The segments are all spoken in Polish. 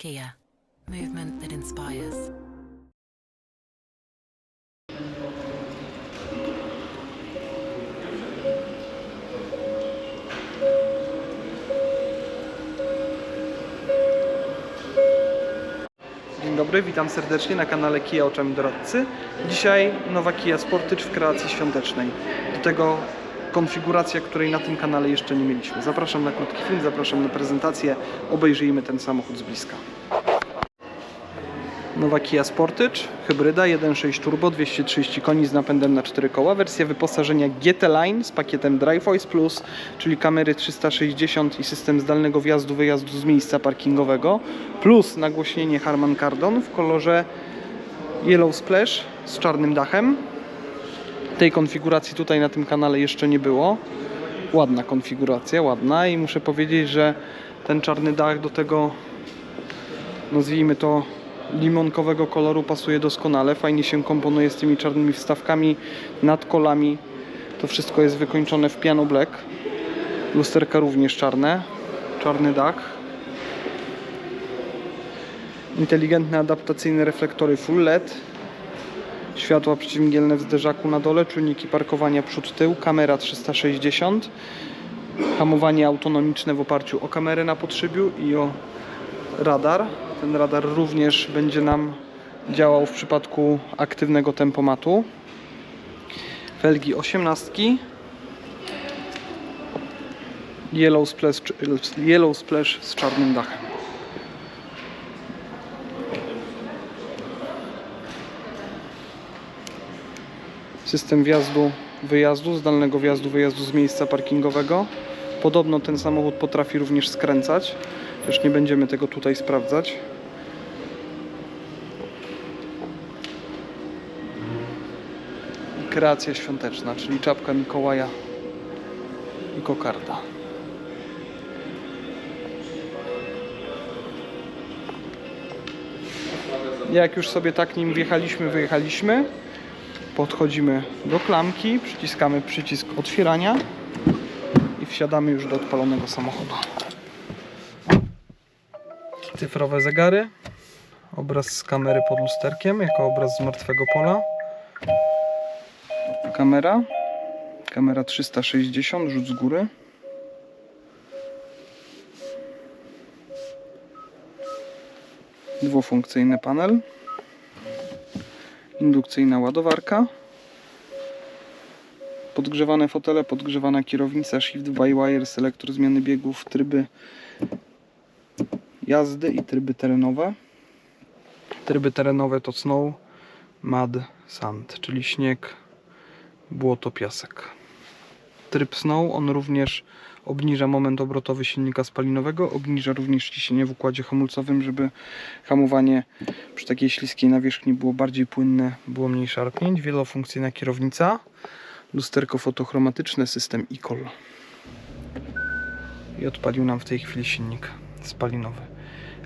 Kia, movement that inspires. Dzień dobry, witam serdecznie na kanale Kia Oczami Doradcy. Dzisiaj nowa Kia Sportage w kreacji świątecznej. Do tego konfiguracja, której na tym kanale jeszcze nie mieliśmy. Zapraszam na krótki film, zapraszam na prezentację. Obejrzyjmy ten samochód z bliska. Nowa Kia Sportage, hybryda 1.6 turbo, 230 koni z napędem na 4 koła, wersja wyposażenia GT Line z pakietem Drive Voice Plus, czyli kamery 360 i system zdalnego wjazdu wyjazdu z miejsca parkingowego, plus nagłośnienie Harman Kardon w kolorze Yellow Splash z czarnym dachem. Tej konfiguracji tutaj na tym kanale jeszcze nie było. Ładna konfiguracja, ładna i muszę powiedzieć, że ten czarny dach do tego nazwijmy to limonkowego koloru pasuje doskonale. Fajnie się komponuje z tymi czarnymi wstawkami nad kolami. To wszystko jest wykończone w piano black. Lusterka również czarne. Czarny dach. Inteligentne adaptacyjne reflektory full LED. Światła przeciwmgielne w zderzaku na dole, czujniki parkowania przód tył, kamera 360. Hamowanie autonomiczne w oparciu o kamerę na podszybiu i o radar. Ten radar również będzie nam działał w przypadku aktywnego tempomatu. Felgi 18. Yellow splash, yellow splash z czarnym dachem. System wjazdu, wyjazdu, zdalnego wjazdu, wyjazdu z miejsca parkingowego. Podobno ten samochód potrafi również skręcać. Też nie będziemy tego tutaj sprawdzać. Kreacja świąteczna, czyli czapka Mikołaja i kokarda. Jak już sobie tak nim wjechaliśmy, wyjechaliśmy, podchodzimy do klamki, przyciskamy przycisk otwierania i wsiadamy już do odpalonego samochodu. Cyfrowe zegary, obraz z kamery pod lusterkiem jako obraz z martwego pola, kamera, kamera 360, rzut z góry, dwufunkcyjny panel, indukcyjna ładowarka, podgrzewane fotele, podgrzewana kierownica, shift by wire, selektor zmiany biegów, tryby jazdy i tryby terenowe. Tryby terenowe to snow, mud, sand, czyli śnieg, błoto, piasek. Tryb snow, on również obniża moment obrotowy silnika spalinowego, obniża również ciśnienie w układzie hamulcowym, żeby hamowanie przy takiej śliskiej nawierzchni było bardziej płynne, było mniej szarpnięć. Wielofunkcyjna kierownica, lusterko fotochromatyczne, system e-call. I odpalił nam w tej chwili silnik spalinowy.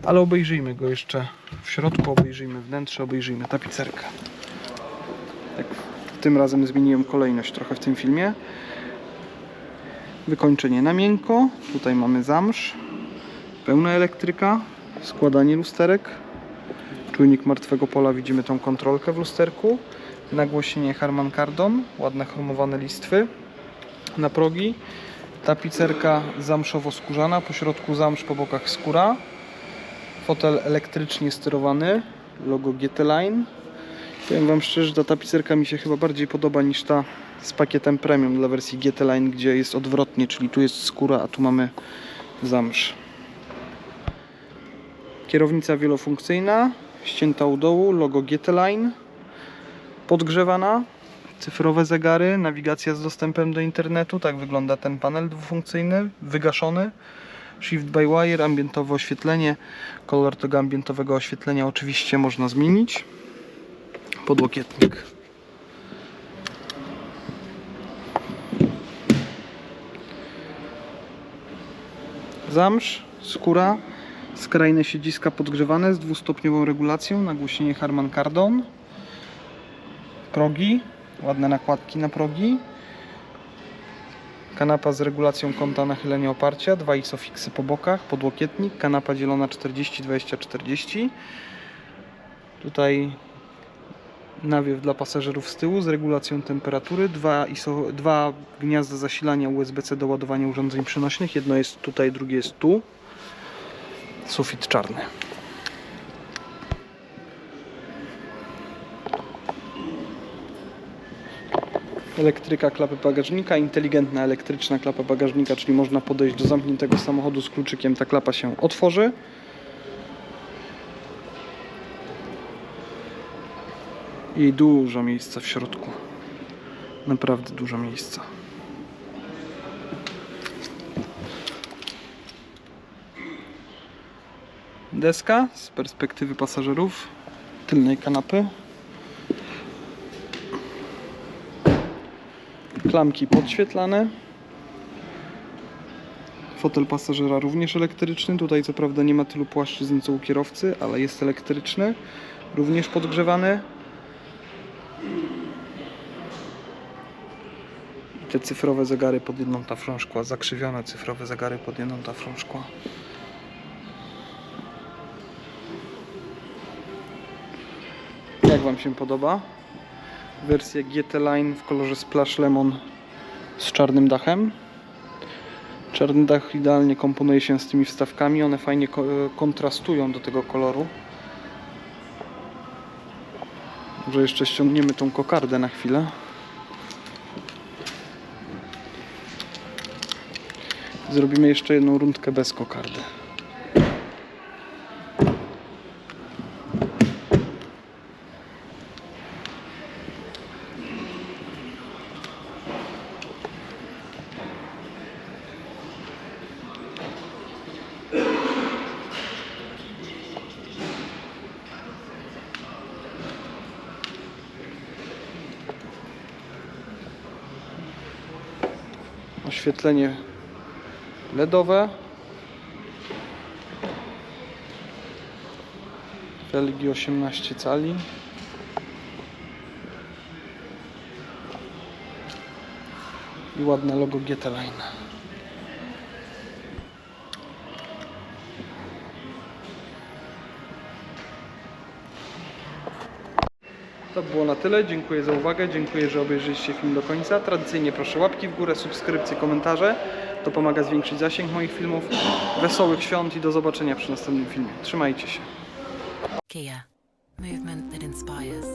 Ale obejrzyjmy go jeszcze w środku, obejrzyjmy wnętrze, obejrzyjmy tapicerkę. Tak, tym razem zmieniłem kolejność trochę w tym filmie. Wykończenie na miękko. Tutaj mamy zamsz. Pełna elektryka. Składanie lusterek. Czujnik martwego pola. Widzimy tą kontrolkę w lusterku. Nagłośnienie Harman Kardon. Ładne chromowane listwy na progi. Tapicerka zamszowo-skórzana, po środku zamsz, po bokach skóra. Fotel elektrycznie sterowany, logo GT Line. Powiem Wam szczerze, że ta tapicerka mi się chyba bardziej podoba niż ta z pakietem premium dla wersji GT Line, gdzie jest odwrotnie, czyli tu jest skóra, a tu mamy zamsz. Kierownica wielofunkcyjna, ścięta u dołu, logo GT Line. Podgrzewana, cyfrowe zegary, nawigacja z dostępem do internetu, tak wygląda ten panel dwufunkcyjny, wygaszony. Shift by wire, ambientowe oświetlenie. Kolor tego ambientowego oświetlenia oczywiście można zmienić. Podłokietnik. Zamsz, skóra, skrajne siedziska podgrzewane z dwustopniową regulacją, nagłośnienie Harman Kardon progi, ładne nakładki na progi, Kanapa z regulacją kąta nachylenia oparcia, dwa isofiksy po bokach, podłokietnik, kanapa dzielona 40-20-40. Tutaj nawiew dla pasażerów z tyłu z regulacją temperatury, dwa, ISO, dwa gniazda zasilania USB-C do ładowania urządzeń przenośnych. Jedno jest tutaj, drugie jest tu. Sufit czarny. Elektryka klapy bagażnika, inteligentna elektryczna klapa bagażnika, czyli można podejść do zamkniętego samochodu z kluczykiem, ta klapa się otworzy. I dużo miejsca w środku. Naprawdę dużo miejsca. Deska z perspektywy pasażerów tylnej kanapy. Klamki podświetlane. Fotel pasażera również elektryczny. Tutaj co prawda nie ma tylu płaszczyzn co u kierowcy, ale jest elektryczny. Również podgrzewany. Te cyfrowe zegary pod jedną taflą szkła. Zakrzywione cyfrowe zegary pod jedną taflą szkła. Jak Wam się podoba? Wersja GT Line w kolorze Splash Lemon z czarnym dachem. Czarny dach idealnie komponuje się z tymi wstawkami, one fajnie ko- kontrastują do tego koloru. Może jeszcze ściągniemy tą kokardę na chwilę. Zrobimy jeszcze jedną rundkę bez kokardy. Oświetlenie LEDowe. Felgi 18 cali. I ładne logo GT Line. To było na tyle. Dziękuję za uwagę. Dziękuję, że obejrzeliście film do końca. Tradycyjnie proszę łapki w górę, subskrypcje, komentarze. To pomaga zwiększyć zasięg moich filmów. Wesołych świąt i do zobaczenia przy następnym filmie. Trzymajcie się. Kia. Movement that inspires.